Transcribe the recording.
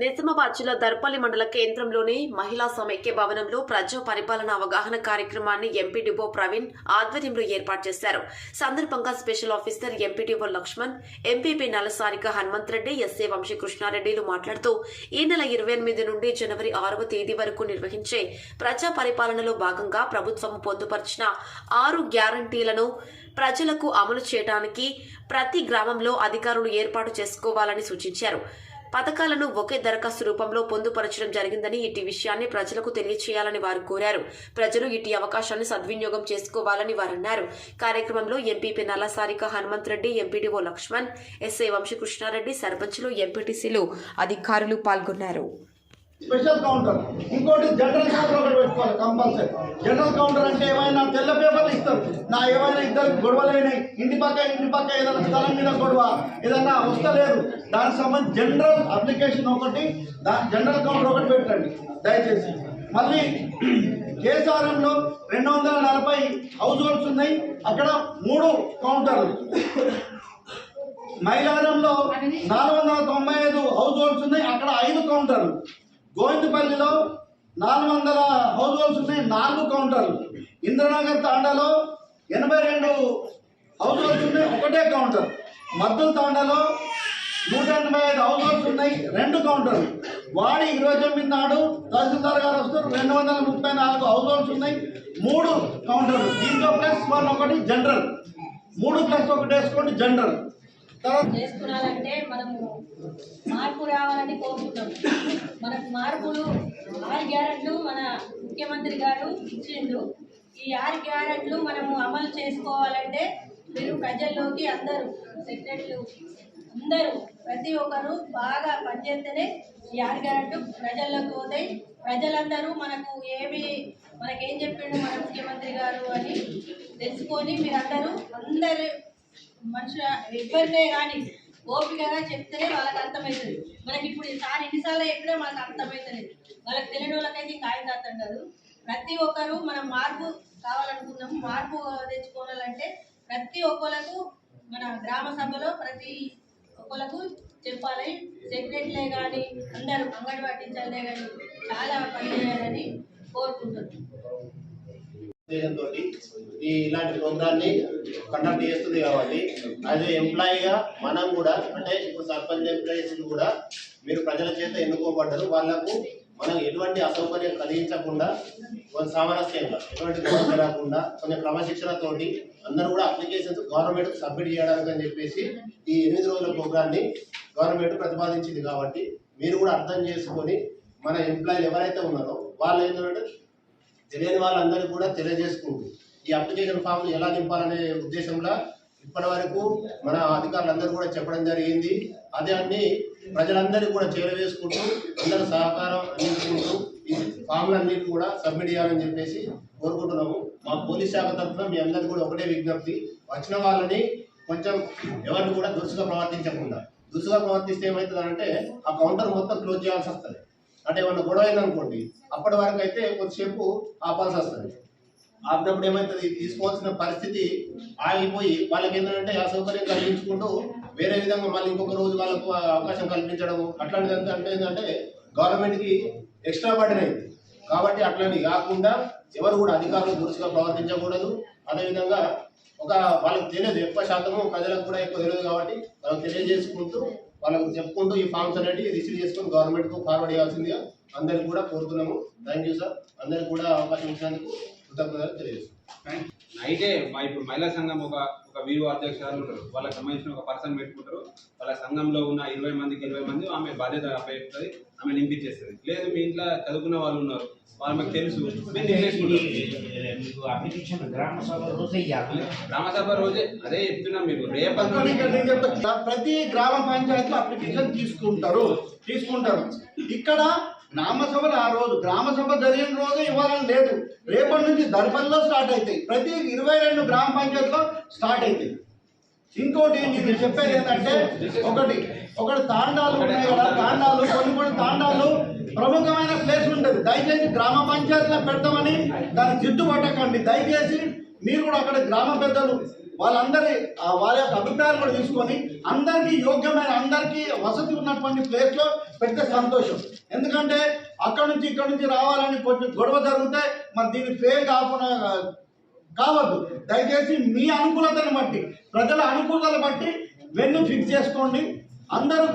నిజామాబాద్ జిల్లా దర్పల్లి మండల కేంద్రంలోని మహిళా సమైక్య భవనంలో ప్రజా పరిపాలన అవగాహన కార్యక్రమాన్ని ఎంపీడీఓ ప్రవీణ్ ఆధ్వర్యంలో ఏర్పాటు చేశారు. సందర్భంగా special officer MPDO Laxman MPP Nalasarika Hanumanthareddy SA వంశీకృష్ణారెడ్డిలు మాట్లాడుతూ ఈ నెల ఇరవై ఎనిమిది నుండి జనవరి ఆరవ తేదీ వరకు నిర్వహించే ప్రజా పరిపాలనలో భాగంగా ప్రభుత్వం పొందుపరిచిన ఆరు గ్యారంటీలను ప్రజలకు అమలు చేయడానికి ప్రతి గ్రామంలో అధికారులు ఏర్పాటు చేసుకోవాలని సూచించారు. పథకాలను ఒకే దరఖాస్తు రూపంలో పొందుపరచడం జరిగిందని ఇటు విషయాన్ని ప్రజలకు తెలియచేయాలని వారు కోరారు. ప్రజలు ఇటు అవకాశాన్ని సద్వినియోగం చేసుకోవాలని వారు అన్నారు కార్యక్రమంలో MPP Nallasarika Hanumanthreddy MPDO Laxman SI Vamsikrishnareddy సర్పంచ్లు ఎంపీటీసీలు అధికారులు పాల్గొన్నారు. Special counter. ఇంకోటి జనరల్ కౌంటర్ ఒకటి పెట్టుకోవాలి కంపల్సరీ. జనరల్ కౌంటర్ అంటే ఏమైనా తెల్ల పేపర్లు ఇస్తారు. నా ఏమైనా ఇద్దరు గొడవలైనాయి. ఇంటి పక్క ఇంటి పక్క ఏదైనా స్థలం మీద గొడవ ఏదైనా వస్తలేదు దానికి సంబంధించి జనరల్ అప్లికేషన్ ఒకటి దాని జనరల్ కౌంటర్ ఒకటి పెట్టండి దయచేసి. మళ్ళీ కేసారంలో రెండు వందల నలభై హౌస్ హోల్డ్స్ ఉన్నాయి. అక్కడ మూడు కౌంటర్లు. మైలారంలో నాలుగు వందల తొంభై ఐదు హౌస్ హోల్డ్స్ ఉన్నాయి. అక్కడ ఐదు కౌంటర్లు. గోవిందపల్లిలో నాలుగు వందల హౌస్ హోల్స్ ఉన్నాయి నాలుగు కౌంటర్లు. ఇంద్రనగర్ తాండాలో ఎనభై రెండు హౌస్ హోల్స్ ఉన్నాయి ఒకటే కౌంటర్. మద్దుల తాండాలో నూట ఎనభై ఐదు హౌస్ హోల్స్ ఉన్నాయి రెండు కౌంటర్లు. వాడి ఇరవై తొమ్మిది నాడు తహసీల్దార్ గారు వస్తారు రెండు వందల ముప్పై నాలుగు హౌస్ హోల్స్ ఉన్నాయి మూడు కౌంటర్లు. దీంతో ప్లస్ వన్ ఒకటి జనరల్. మూడు ప్లస్ ఒకటి వేసుకోండి జనరల్. చేసుకున్నారంటే మనము మార్పు రావాలని కోరుకుంటాం. మనకు మార్పులు ఆరు గ్యారెంట్లు మన ముఖ్యమంత్రి గారు ఇచ్చిండు. ఈ ఆరు గ్యారెంట్లు మనము అమలు చేసుకోవాలంటే మీరు ప్రజల్లోకి అందరూ సెక్రటరీలు అందరూ ప్రతి ఒక్కరు బాగా పనిచేస్తేనే ఈ ఆరు గ్యారెంట్లు ప్రజల్లోకి పోతాయి. ప్రజలందరూ మనకు ఏమి మనకేం చెప్పిండు మన ముఖ్యమంత్రి గారు అని తెలుసుకొని మీరందరూ అందరూ మనుషుల ఎవరినే కానీ ఓపికగా చెప్తేనే వాళ్ళకి అర్థమవుతుంది. మనకి ఇప్పుడు సార్ ఎన్నిసార్లు చెప్పినా మనకు అర్థమవుతుంది వాళ్ళకి తెలియని వాళ్ళకైతే కాగితం అర్థం కాదు. ప్రతి ఒక్కరు మనం మార్పు కావాలనుకున్నాము మార్పు తెచ్చుకోవాలంటే ప్రతి ఒక్కళ్ళకు మన గ్రామ సభలో ప్రతి ఒక్కళ్ళకు చెప్పాలి. సెక్రటరీలే కానీ అందరూ అంగన్వాడీ టీచర్లే కానీ చాలా పనిచేయాలని కోరుకుంటున్నాను ఉద్దేశంతో ఈ ఇలాంటి ప్రోగ్రామ్ కండక్ట్ చేస్తుంది కాబట్టి యాజ్ ఎంప్లాయీగా మనం కూడా అంటే ఇప్పుడు సర్పంచ్ ఎంప్లాయీస్ కూడా మీరు ప్రజల చేత ఎన్నుకోబడ్డారు. వాళ్ళకు మనం ఎటువంటి అసౌకర్యం కలిగించకుండా కొంచెం సామరస్యంగా ఎటువంటి గొడవ జరగకుండా కొంచెం క్రమశిక్షణతోటి అందరూ కూడా అప్లికేషన్స్ గవర్నమెంట్ సబ్మిట్ చేయడానికి అని చెప్పేసి ఈ ఎనిమిది రోజుల ప్రోగ్రాన్ని గవర్నమెంట్ ప్రతిపాదించింది కాబట్టి మీరు కూడా అర్థం చేసుకొని మన ఎంప్లాయీలు ఎవరైతే ఉన్నారో వాళ్ళు ఏంటంటే తెలియని వాళ్ళందరికీ కూడా తెలియజేసుకుంటూ ఈ అప్లికేషన్ ఫామ్ ఎలా నింపాలనే ఉద్దేశంలో ఇప్పటి వరకు మన అధికారులందరూ కూడా చెప్పడం జరిగింది. అదే అన్ని ప్రజలందరినీ కూడా చేరవేసుకుంటూ అందరూ సహకారం అందించుకుంటూ ఈ ఫామ్లన్నిటి కూడా సబ్మిట్ చేయాలని చెప్పేసి కోరుకుంటున్నాము. మా పోలీస్ శాఖ తరఫున మీ అందరికీ కూడా ఒకటే విజ్ఞప్తి. వచ్చిన వాళ్ళని కొంచెం ఎవరిని కూడా దురుసుగా ప్రవర్తించకుండా దురుసుగా ప్రవర్తిస్తే ఏమవుతుందంటే ఆ కౌంటర్ మొత్తం క్లోజ్ చేయాల్సి వస్తుంది. అంటే ఏమన్నా గొడవ అయిందనుకోండి అప్పటి వరకు అయితే కొద్దిసేపు ఆపాల్సి వస్తుంది ఆపినప్పుడు ఏమవుతుంది తీసుకోవాల్సిన పరిస్థితి ఆగిపోయి వాళ్ళకి ఏంటంటే అసౌకర్యం కలిగించుకుంటూ వేరే విధంగా మళ్ళీ ఇంకొక రోజు వాళ్ళకు అవకాశం కల్పించడం అట్లాంటిది అంతా అంటే ఏంటంటే గవర్నమెంట్కి ఎక్స్ట్రా బర్డెన్ అయింది. కాబట్టి అట్లాంటి కాకుండా ఎవరు కూడా అధికారులు దురుసుగా ప్రవర్తించకూడదు. అదేవిధంగా ఒక వాళ్ళకి తెలియదు ఎక్కువ శాతము ప్రజలకు కూడా ఎక్కువ తెలియదు కాబట్టి వాళ్ళకి తెలియజేసుకుంటూ వాళ్ళకు చెప్పుకుంటూ ఈ ఫామ్స్ అనేవి రిసీవ్ చేసుకుని గవర్నమెంట్కు ఫార్వర్డ్ చేయాల్సిందిగా అందరికి కూడా కోరుతున్నాము. థ్యాంక్ యూ సార్ అందరికి కూడా అవకాశం ఇచ్చినందుకు కృతజ్ఞతలు తెలియజేస్తున్నాం నైటే మా ఇప్పుడు మహిళా సంఘం ఒక ఒక వీవో అధ్యక్షురాలు ఉంటారు. వాళ్ళకి సంబంధించిన ఒక పర్సన్ పెట్టుకుంటారు. వాళ్ళ సంఘంలో ఉన్న ఇరవై మందికి ఇరవై మంది ఆమె బాధ్యత అప్పచెప్తుంది ఆమె నింపించేస్తుంది. లేదు మీ ఇంట్లో చదువుకున్న వాళ్ళు ఉన్నారు. వాళ్ళు మాకు తెలుసు. గ్రామ సభ రోజే ఇవ్వాలి గ్రామసభ రోజే అదే చెప్తున్నాం మీకు. రేపటి ప్రతి గ్రామ పంచాయతీలో అప్లికేషన్ తీసుకుంటారు. తీసుకుంటారు. ఇక్కడ గ్రామ ఆ రోజు గ్రామ సభ జరిగిన రోజు ఇవ్వాలని లేదు. రేపటి నుంచి దర్పల్లో స్టార్ట్ అవుతాయి. ప్రతి ఇరవై రెండు గ్రామ పంచాయతీలో స్టార్ట్ అవుతాయి. ఇంకోటి నేను చెప్పేది ఏంటంటే ఒకటి ఒకటి తాండాలు ఉన్నాయి కదా తాండాలు కొన్ని కొన్ని తాండాలు ప్రముఖమైన ప్లేస్ ఉంటుంది దయచేసి గ్రామ పంచాయతీలో పెడతామని దాన్ని జిడ్డు పట్టకండి. దయచేసి మీరు కూడా అక్కడ గ్రామ పెద్దలు వాళ్ళందరి వాళ్ళ వారి యొక్క అభిప్రాయాలు కూడా తీసుకొని అందరికీ యోగ్యమైన అందరికీ వసతి ఉన్నటువంటి ప్లేస్లో పెడితే సంతోషం. ఎందుకంటే అక్కడ నుంచి ఇక్కడ నుంచి రావాలని కొంచెం గొడవ జరిగితే మరి దీన్ని ఫెయిల్ కాకుండా కావద్దు. దయచేసి మీ అనుకూలతను బట్టి ప్రజల అనుకూలతను బట్టి వెన్ను ఫిక్స్ చేసుకోండి. అందరూ